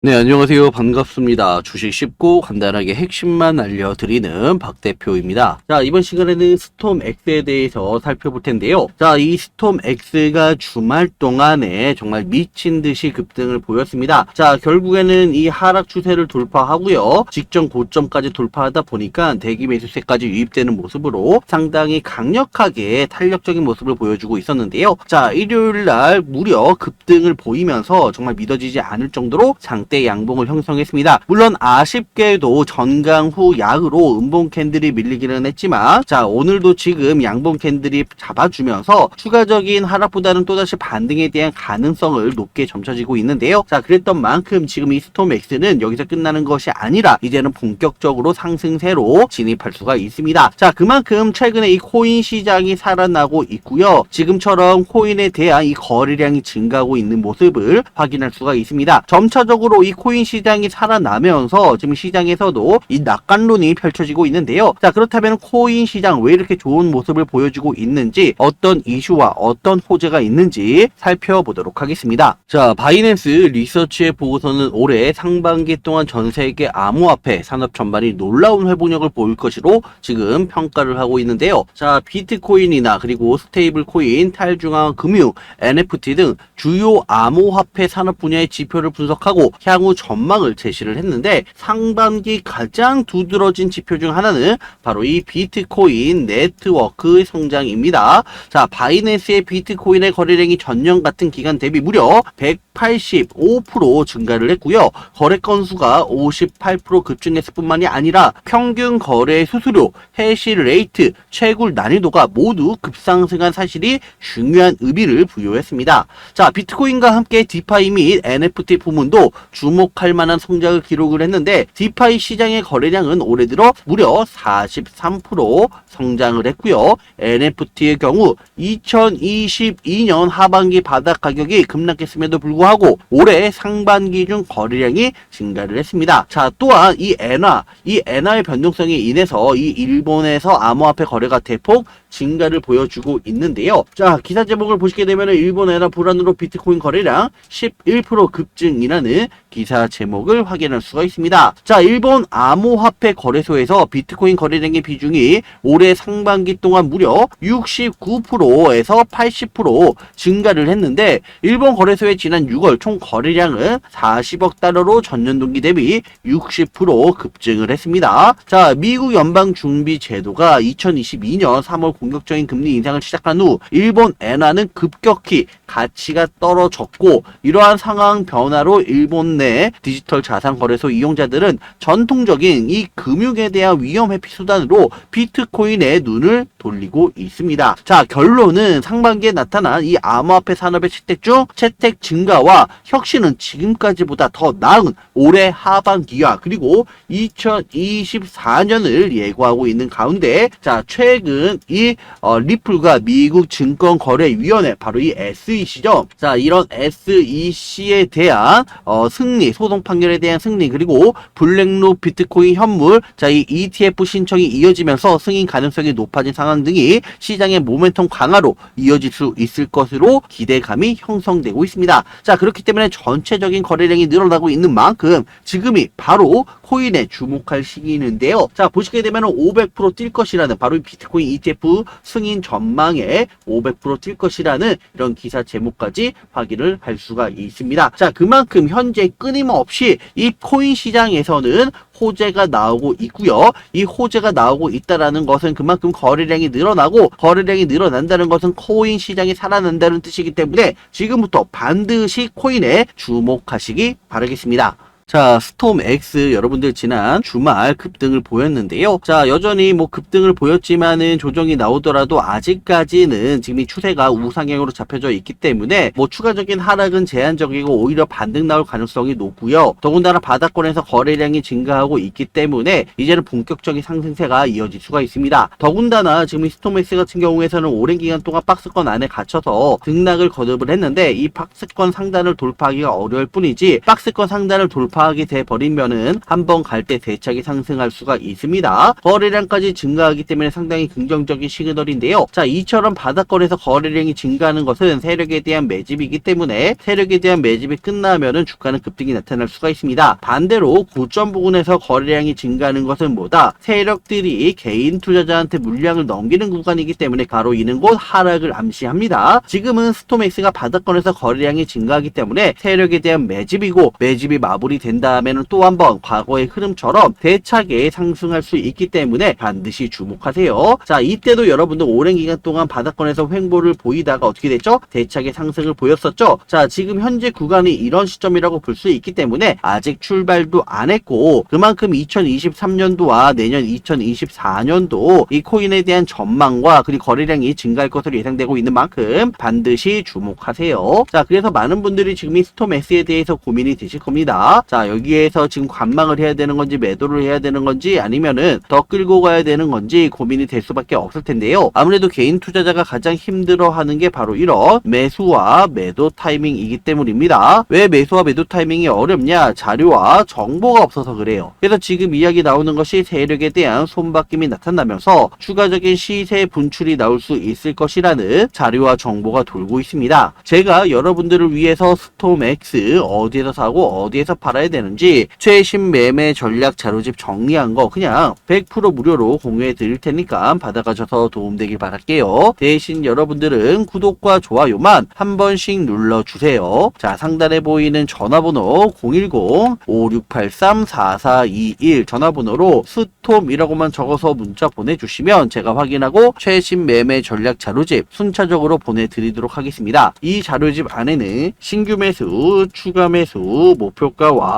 네, 안녕하세요. 반갑습니다. 주식 쉽고 간단하게 핵심만 알려드리는 박 대표입니다. 자, 이번 시간에는 스톰 X에 대해서 살펴볼 텐데요. 자, 이 스톰 X가 주말 동안에 정말 미친 듯이 급등을 보였습니다. 자, 결국에는 이 하락 추세를 돌파하고요. 직전 고점까지 돌파하다 보니까 대기 매수세까지 유입되는 모습으로 상당히 강력하게 탄력적인 모습을 보여주고 있었는데요. 자, 일요일 날 무려 급등을 보이면서 정말 믿어지지 않을 정도로 장대 양봉을 형성했습니다. 물론 아쉽게도 전강 후 약으로 음봉 캔들이 밀리기는 했지만 자 오늘도 지금 양봉 캔들이 잡아주면서 추가적인 하락보다는 또다시 반등에 대한 가능성을 높게 점쳐지고 있는데요. 자 그랬던 만큼 지금 이 스톰엑스는 여기서 끝나는 것이 아니라 이제는 본격적으로 상승세로 진입할 수가 있습니다. 자 그만큼 최근에 이 코인 시장이 살아나고 있고요. 지금처럼 코인에 대한 이 거래량이 증가하고 있는 모습을 확인할 수가 있습니다. 점차적으로 이 코인 시장이 살아나면서 지금 시장에서도 이 낙관론이 펼쳐지고 있는데요. 자 그렇다면 코인 시장 왜 이렇게 좋은 모습을 보여주고 있는지 어떤 이슈와 어떤 호재가 있는지 살펴보도록 하겠습니다. 자 바이낸스 리서치의 보고서는 올해 상반기 동안 전 세계 암호화폐 산업 전반이 놀라운 회복력을 보일 것으로 지금 평가를 하고 있는데요. 자 비트코인이나 그리고 스테이블 코인, 탈중앙 금융, NFT 등 주요 암호화폐 산업 분야의 지표를 분석하고 향후 전망을 제시를 했는데 상반기 가장 두드러진 지표 중 하나는 바로 이 비트코인 네트워크 성장입니다. 자, 바이낸스의 비트코인의 거래량이 전년 같은 기간 대비 무려 185% 증가를 했고요. 거래 건수가 58% 급증했을 뿐만이 아니라 평균 거래 수수료, 해시 레이트, 채굴 난이도가 모두 급상승한 사실이 중요한 의미를 부여했습니다. 자, 비트코인과 함께 디파이 및 NFT 부문도 주목할 만한 성장을 기록을 했는데 디파이 시장의 거래량은 올해 들어 무려 43% 성장을 했고요. NFT의 경우 2022년 하반기 바닥 가격이 급락했음에도 불구하고 올해 상반기 중 거래량이 증가를 했습니다. 자, 또한 이 엔화, 이 엔화의 변동성에 인해서 이 일본에서 암호화폐 거래가 대폭 증가를 보여주고 있는데요. 자, 기사 제목을 보시게 되면 일본 엔화 불안으로 비트코인 거래량 11% 급증이라는 기사 제목을 확인할 수가 있습니다. 자, 일본 암호화폐 거래소에서 비트코인 거래량의 비중이 올해 상반기 동안 무려 69%에서 80% 증가를 했는데 일본 거래소의 지난 6월 총 거래량은 40억 달러로 전년 동기 대비 60% 급증을 했습니다. 자, 미국 연방 준비 제도가 2022년 3월 공격적인 금리 인상을 시작한 후 일본 엔화는 급격히 가치가 떨어졌고 이러한 상황 변화로 일본 내 디지털 자산 거래소 이용자들은 전통적인 이 금융에 대한 위험 회피 수단으로 비트코인에 눈을 돌리고 있습니다. 자, 결론은 상반기에 나타난 이 암호화폐 산업의 채택 중 채택 증가와 혁신은 지금까지보다 더 나은 올해 하반기와 그리고 2024년을 예고하고 있는 가운데 자, 최근 이 어, 리플과 미국 증권거래위원회 바로 이 SEC 죠. 자, 이런 SEC에 대한 어, 승리, 소송 판결에 대한 승리 그리고 블랙로 비트코인 현물 자, 이 ETF 신청이 이어지면서 승인 가능성이 높아진 상황 등이 시장의 모멘텀 강화로 이어질 수 있을 것으로 기대감이 형성되고 있습니다. 자, 그렇기 때문에 전체적인 거래량이 늘어나고 있는 만큼 지금이 바로 코인에 주목할 시기인데요. 자, 보시게 되면 500%뛸 것이라는 바로 이 비트코인 ETF 승인 전망에 500%뛸 것이라는 이런 기사 제목까지 확인을 할 수가 있습니다. 자, 그만큼 현재 끊임없이 이 코인 시장에서는 호재가 나오고 있고요. 이 호재가 나오고 있다라는 것은 그만큼 거래량이 늘어나고 거래량이 늘어난다는 것은 코인 시장이 살아난다는 뜻이기 때문에 지금부터 반드시 코인에 주목하시기 바라겠습니다. 자, 스톰 X 여러분들 지난 주말 급등을 보였는데요. 자, 여전히 뭐 급등을 보였지만은 조정이 나오더라도 아직까지는 지금 이 추세가 우상향으로 잡혀져 있기 때문에 뭐 추가적인 하락은 제한적이고 오히려 반등 나올 가능성이 높고요. 더군다나 바닥권에서 거래량이 증가하고 있기 때문에 이제는 본격적인 상승세가 이어질 수가 있습니다. 더군다나 지금 이 스톰 X 같은 경우에서는 오랜 기간 동안 박스권 안에 갇혀서 등락을 거듭을 했는데 이 박스권 상단을 돌파하기가 어려울 뿐이지 박스권 상단을 돌파 파악이 돼 버리면은 한번 갈 때 대차게 상승할 수가 있습니다. 거래량까지 증가하기 때문에 상당히 긍정적인 시그널인데요. 자, 이처럼 바닥권에서 거래량이 증가하는 것은 세력에 대한 매집이기 때문에 세력에 대한 매집이 끝나면은 주가는 급등이 나타날 수가 있습니다. 반대로 고점 부근에서 거래량이 증가하는 것은 뭐다? 세력들이 개인 투자자한테 물량을 넘기는 구간이기 때문에 가로 이는 곳 하락을 암시합니다. 지금은 스톰엑스가 바닥권에서 거래량이 증가하기 때문에 세력에 대한 매집이고 매집이 마무리 된다음에는 또한번 과거의 흐름처럼 대차게 상승할 수 있기 때문에 반드시 주목하세요. 자, 이때도 여러분들 오랜 기간 동안 바닥권에서 횡보를 보이다가 어떻게 됐죠? 대차게 상승을 보였었죠. 자, 지금 현재 구간이 이런 시점이라고 볼 수 있기 때문에 아직 출발도 안 했고 그만큼 2023년도와 내년 2024년도 이 코인에 대한 전망과 그리고 거래량이 증가할 것으로 예상되고 있는 만큼 반드시 주목하세요. 자, 그래서 많은 분들이 지금 이 스톰 S에 대해서 고민이 되실 겁니다. 자, 여기에서 지금 관망을 해야 되는 건지 매도를 해야 되는 건지 아니면은 더 끌고 가야 되는 건지 고민이 될 수밖에 없을 텐데요. 아무래도 개인 투자자가 가장 힘들어하는 게 바로 이런 매수와 매도 타이밍이기 때문입니다. 왜 매수와 매도 타이밍이 어렵냐? 자료와 정보가 없어서 그래요. 그래서 지금 이야기 나오는 것이 세력에 대한 손바뀜이 나타나면서 추가적인 시세 분출이 나올 수 있을 것이라는 자료와 정보가 돌고 있습니다. 제가 여러분들을 위해서 스톰X 어디에서 사고 어디에서 팔아야 되는지 최신 매매 전략 자료집 정리한 거 그냥 100% 무료로 공유해 드릴 테니까 받아가셔서 도움되길 바랄게요. 대신 여러분들은 구독과 좋아요만 한 번씩 눌러주세요. 자, 상단에 보이는 전화번호 010-5683-4421 전화번호로 스톰이라고만 적어서 문자 보내주시면 제가 확인하고 최신 매매 전략 자료집 순차적으로 보내드리도록 하겠습니다. 이 자료집 안에는 신규 매수, 추가 매수, 목표가와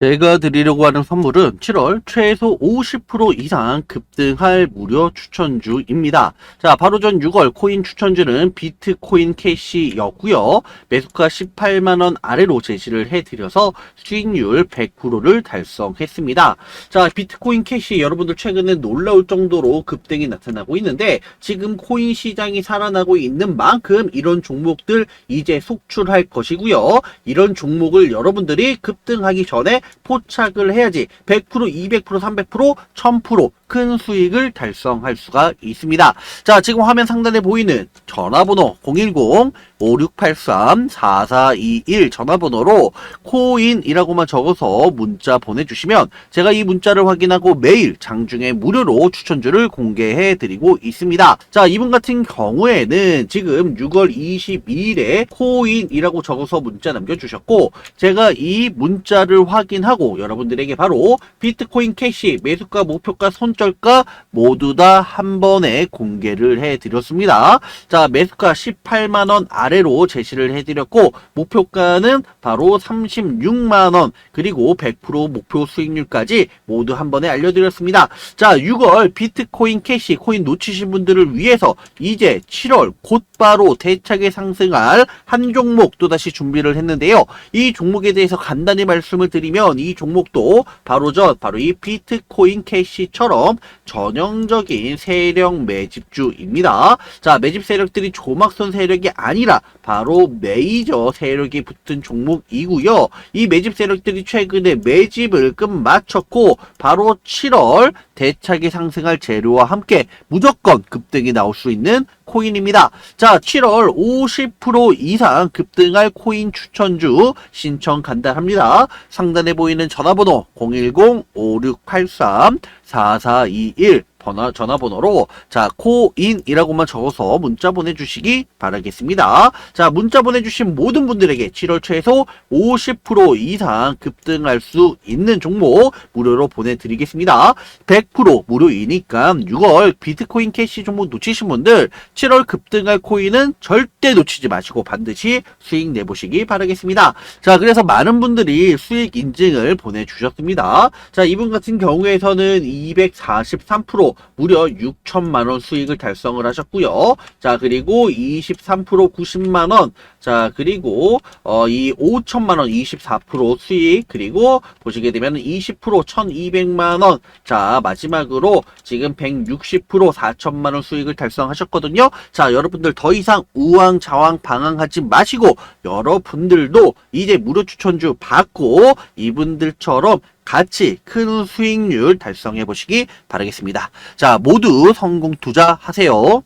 제가 드리려고 하는 선물은 7월 최소 50% 이상 급등할 무료 추천주입니다. 자, 바로 전 6월 코인 추천주는 비트코인 캐시였고요. 매수가 18만원 아래로 제시를 해드려서 수익률 100%를 달성했습니다. 자, 비트코인 캐시 여러분들 최근에 놀라울 정도로 급등이 나타나고 있는데 지금 코인 시장이 살아나고 있는 만큼 이런 종목들 이제 속출할 것이고요. 이런 종목을 여러분들이 급등하기 전에 포착을 해야지. 100%, 200%, 300%, 1000% 큰 수익을 달성할 수가 있습니다. 자, 지금 화면 상단에 보이는 전화번호 010-5683-4421 전화번호로 코인이라고만 적어서 문자 보내주시면 제가 이 문자를 확인하고 매일 장중에 무료로 추천주를 공개해 드리고 있습니다. 자, 이분 같은 경우에는 지금 6월 22일에 코인이라고 적어서 문자 남겨주셨고 제가 이 문자를 확인하고 여러분들에게 바로 비트코인 캐시 매수가 목표가 손 손절가 모두 다 한 번에 공개를 해드렸습니다. 자, 매수가 18만원 아래로 제시를 해드렸고, 목표가는 바로 36만원, 그리고 100% 목표 수익률까지 모두 한 번에 알려드렸습니다. 자, 6월 비트코인 캐시 코인 놓치신 분들을 위해서 이제 7월 곧바로 대차게 상승할 한 종목 또다시 준비를 했는데요. 이 종목에 대해서 간단히 말씀을 드리면 이 종목도 바로 저, 바로 이 비트코인 캐시처럼 전형적인 세력 매집주입니다. 자, 매집 세력들이 조막선 세력이 아니라 바로 메이저 세력이 붙은 종목이고요. 이 매집 세력들이 최근에 매집을 끝마쳤고 바로 7월 대차게 상승할 재료와 함께 무조건 급등이 나올 수 있는 코인입니다. 자, 7월 50% 이상 급등할 코인 추천주 신청 간단합니다. 상단에 보이는 전화번호 010-5683-4421 번호, 전화번호로 자 코인이라고만 적어서 문자 보내주시기 바라겠습니다. 자 문자 보내주신 모든 분들에게 7월 최소 50% 이상 급등할 수 있는 종목 무료로 보내드리겠습니다. 100% 무료이니까 6월 비트코인 캐시 종목 놓치신 분들 7월 급등할 코인은 절대 놓치지 마시고 반드시 수익 내보시기 바라겠습니다. 자 그래서 많은 분들이 수익 인증을 보내주셨습니다. 자 이분 같은 경우에서는 243% 무려 6천만 원 수익을 달성을 하셨고요. 자 그리고 23% 90만 원. 자 그리고 어, 이 5천만 원 24% 수익 그리고 보시게 되면 20% 1,200만 원. 자 마지막으로 지금 160% 4천만 원 수익을 달성하셨거든요. 자 여러분들 더 이상 우왕좌왕 방황하지 마시고 여러분들도 이제 무료 추천주 받고 이분들처럼 같이 큰 수익률 달성해 보시기 바라겠습니다. 자 모두 성공 투자하세요.